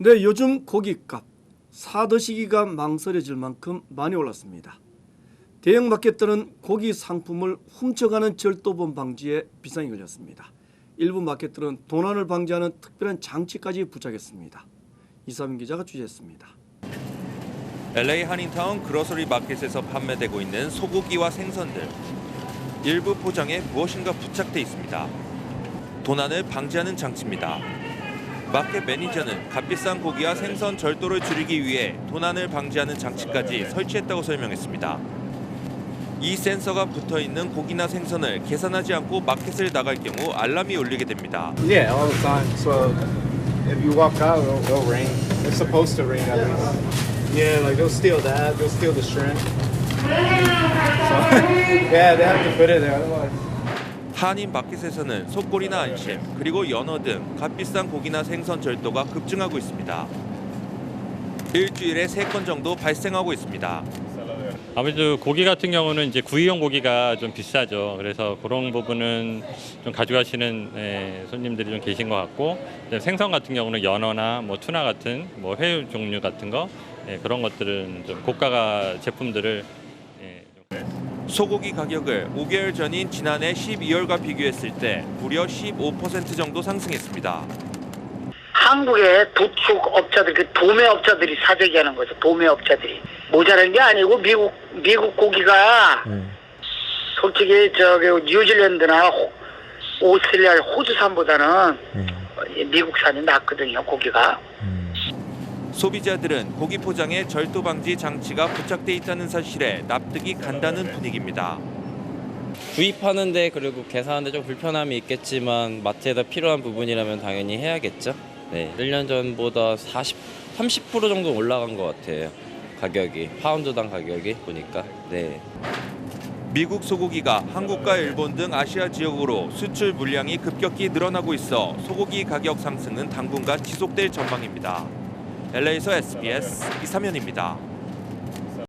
네, 요즘 고기값 사드시기가 망설여질 만큼 많이 올랐습니다. 대형 마켓들은 고기 상품을 훔쳐가는 절도범 방지에 비상이 걸렸습니다. 일부 마켓들은 도난을 방지하는 특별한 장치까지 부착했습니다. 이사민 기자가 취재했습니다. LA 한인타운 그로서리 마켓에서 판매되고 있는 소고기와 생선들. 일부 포장에 무엇인가 부착돼 있습니다. 도난을 방지하는 장치입니다. 마켓 매니저는 값비싼 고기와 생선 절도를 줄이기 위해 도난을 방지하는 장치까지 설치했다고 설명했습니다. 이 센서가 붙어 있는 고기나 생선을 계산하지 않고 마켓을 나갈 경우 알람이 울리게 됩니다. Yeah, all the time. So if you walk out, it'll, it'll rain. It's supposed to rain at least. Yeah, like they'll steal that. They'll steal the shrimp. So yeah, they have to put it there. Otherwise, 한인 마켓에서는 속골이나 안심 그리고 연어 등 값비싼 고기나 생선 절도가 급증하고 있습니다. 일주일에 세건 정도 발생하고 있습니다. 아무래도 고기 같은 경우는 이제 구이용 고기가 좀 비싸죠. 그래서 그런 부분은 좀 가져가시는 예, 손님들이 좀 계신 것 같고 생선 같은 경우는 연어나 뭐 투나 같은 뭐 회 종류 같은 거 예, 그런 것들은 좀 고가가 제품들을 소고기 가격을 5개월 전인 지난해 12월과 비교했을 때 무려 15% 정도 상승했습니다. 한국의 도축 업자들, 그 도매 업자들이 사재기 하는 거죠. 도매 업자들이. 모자란 게 아니고 미국, 미국 고기가 솔직히 저기 뉴질랜드나 호- 오스트레일리아, 호주산보다는 미국산이 낫거든요, 고기가. 소비자들은 고기 포장에 절도 방지 장치가 부착돼 있다는 사실에 납득이 간다는 분위기입니다. 구입하는데 그리고 계산하는데 좀 불편함이 있겠지만 마트에다 필요한 부분이라면 당연히 해야겠죠. 네, 1년 전보다 40, 30% 정도 올라간 것 같아요. 가격이 파운드당 가격이 보니까 네. 미국 소고기가 한국과 일본 등 아시아 지역으로 수출 물량이 급격히 늘어나고 있어 소고기 가격 상승은 당분간 지속될 전망입니다. LA에서 SBS 이사면입니다.